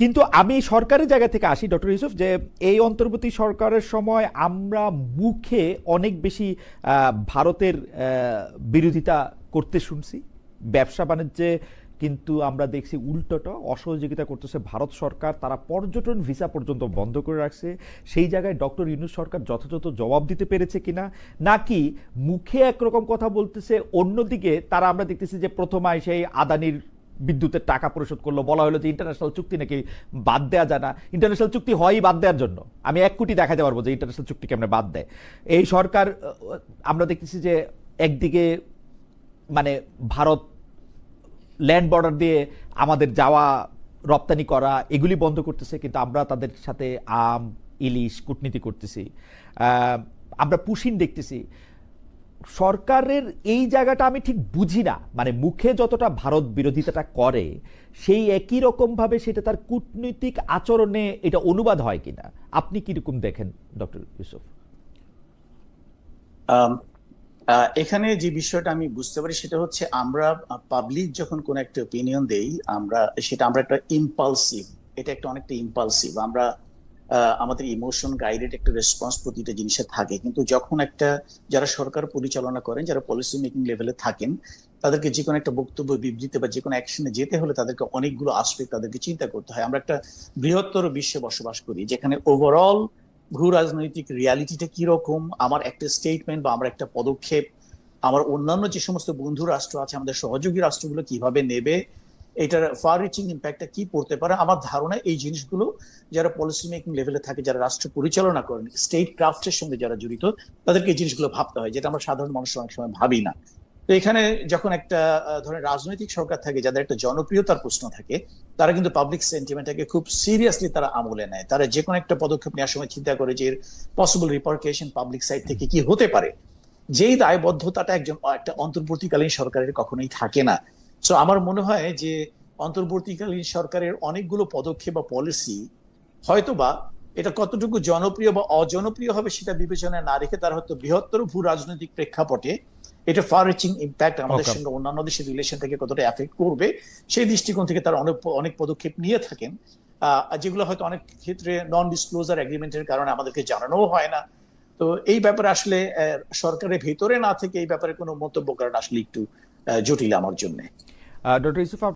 কিন্তু আমি সরকারের জায়গা থেকে আসি, ডক্টর ইউসুফ, যে এই অন্তর্বর্তী সরকারের সময় আমরা মুখে অনেক বেশি ভারতের বিরোধিতা করতে শুনছি। ব্যবসা বাণিজ্যে কিন্তু আমরা দেখছি উল্টোটা, অসহযোগিতা করতেছে ভারত সরকার, তারা পর্যটন ভিসা পর্যন্ত বন্ধ করে রাখছে। সেই জায়গায় ডক্টর ইউনুস সরকার যথাযথ জবাব দিতে পেরেছে কিনা, নাকি মুখে একরকম কথা বলতেছে, অন্যদিকে তারা আমরা দেখতেছি যে প্রথমায় সেই আদানির বিদ্যুতের টাকা পরিশোধ করল, বলা হলো যে ইন্টারন্যাশনাল চুক্তি নাকি বাদ দেওয়া যায় না। ইন্টারন্যাশনাল চুক্তি হয়ই বাদ দেওয়ার জন্য। আমি এক কোটি দেখাতে পারব যে ইন্টারন্যাশনাল চুক্তি কেমনে বাদ দেয়। এই সরকার আমরা দেখতেছি যে একদিকে মানে ভারত ল্যান্ড বর্ডার দিয়ে আমাদের যাওয়া, রপ্তানি করা, এগুলি বন্ধ করতেছে, কিন্তু আমরা তাদের সাথে আম, ইলিশ, কূটনীতি করতেছি। আমরা পুশিন দেখতেছি। সরকারের এই জায়গাটা আমি ঠিক বুঝি না। মানে মুখে যতটা ভারত বিরোধিতাটা করে, সেই একই রকম ভাবে সেটা তার কূটনৈতিক আচরণে এটা অনুবাদ হয় কিনা? আপনি কীরকম দেখেন, ডক্টর ইউসুফ? এখানে যে বিষয়টা আমি বুঝতে পারি সেটা হচ্ছে আমরা পাবলিক যখন কোন একটা ওপিনিয়ন দেই, আমরা সেটা আমরা একটা ইম্পালসিভ এটা একটা অনেকটা ইম্পালসিভ আমরা আমাদের ইমোশন গাইডেড একটা রেসপন্স প্রতিটা জিনিসে থাকে। কিন্তু যখন একটা যারা সরকার পরিচালনা করেন, যারা পলিসি মেকিং লেভেলে থাকেন, তাদেরকে যে কোনো একটা বক্তব্য বিবৃতি বা যে কোনো অ্যাকশনে যেতে হলে তাদেরকে অনেকগুলো আসপেক্ট তাদেরকে চিন্তা করতে হয়। আমরা একটা বৃহত্তর বিশ্বে বসবাস করি, যেখানে ওভারঅল ভূ রাজনৈতিক রিয়ালিটিটা কীরকম, আমার একটা স্টেটমেন্ট বা আমার একটা পদক্ষেপ, আমার অন্যান্য যে সমস্ত বন্ধু রাষ্ট্র আছে, আমাদের সহযোগী রাষ্ট্রগুলো কীভাবে নেবে এটার ফার রিচিং ইম্প্যাক্টটা কি পড়তে পারে? আমার ধারণা এই জিনিসগুলো যারা পলিসি মেকিং লেভেলে থাকে, যারা রাষ্ট্র পরিচালনা করেন স্টেট ক্রাফটের সঙ্গে যারা জড়িত, তাদেরকে এই জিনিসগুলো ভাবতে হয়, যেটা আমরা সাধারণ মানুষ অনেক সময় ভাবি না। তো এখানে যখন একটা ধরেন রাজনৈতিক সরকার থাকে, যাদের একটা জনপ্রিয়তার প্রশ্ন থাকে, তারা কিন্তু পাবলিক সেন্টিমেন্টটাকে খুব সিরিয়াসলি তারা আমলে নেয়। তারা যে কোনো একটা পদক্ষেপ নেওয়ার সময় চিন্তা করে যে পসিবল রিপার্কেশন পাবলিক সাইড থেকে কি হতে পারে। যেই দায়বদ্ধতাটা একজন, একটা অন্তর্বর্তীকালীন সরকারের কখনোই থাকে না। সো আমার মনে হয় যে অন্তর্বর্তীকালীন সরকারের অনেকগুলো পদক্ষেপ বা পলিসি হয়তোবা এটা কতটুকু জনপ্রিয় বা অজনপ্রিয় হবে সেটা বিবেচনায় না রেখে তার হয়তো বৃহত্তর ভূ রাজনৈতিক প্রেক্ষাপটে এটা ফার রিচিং ইম্প্যাক্ট আমাদের সঙ্গে অন্যান্য দেশের রিলেশন থেকে কতটা এফেক্ট করবে সেই দৃষ্টিকোণ থেকে তারা অনেক অনেক পদক্ষেপ নিয়ে থাকেন। আহ, যেগুলো হয়তো অনেক ক্ষেত্রে নন ডিসক্লোজার এগ্রিমেন্টের কারণে আমাদেরকে জানানোও হয় না। তো এই ব্যাপারে আসলে সরকারের ভেতরে না থেকে এই ব্যাপারে কোনো মন্তব্য করাটা আসলে একটু জটিল আমার জন্য। ডক্টর ইউসুফ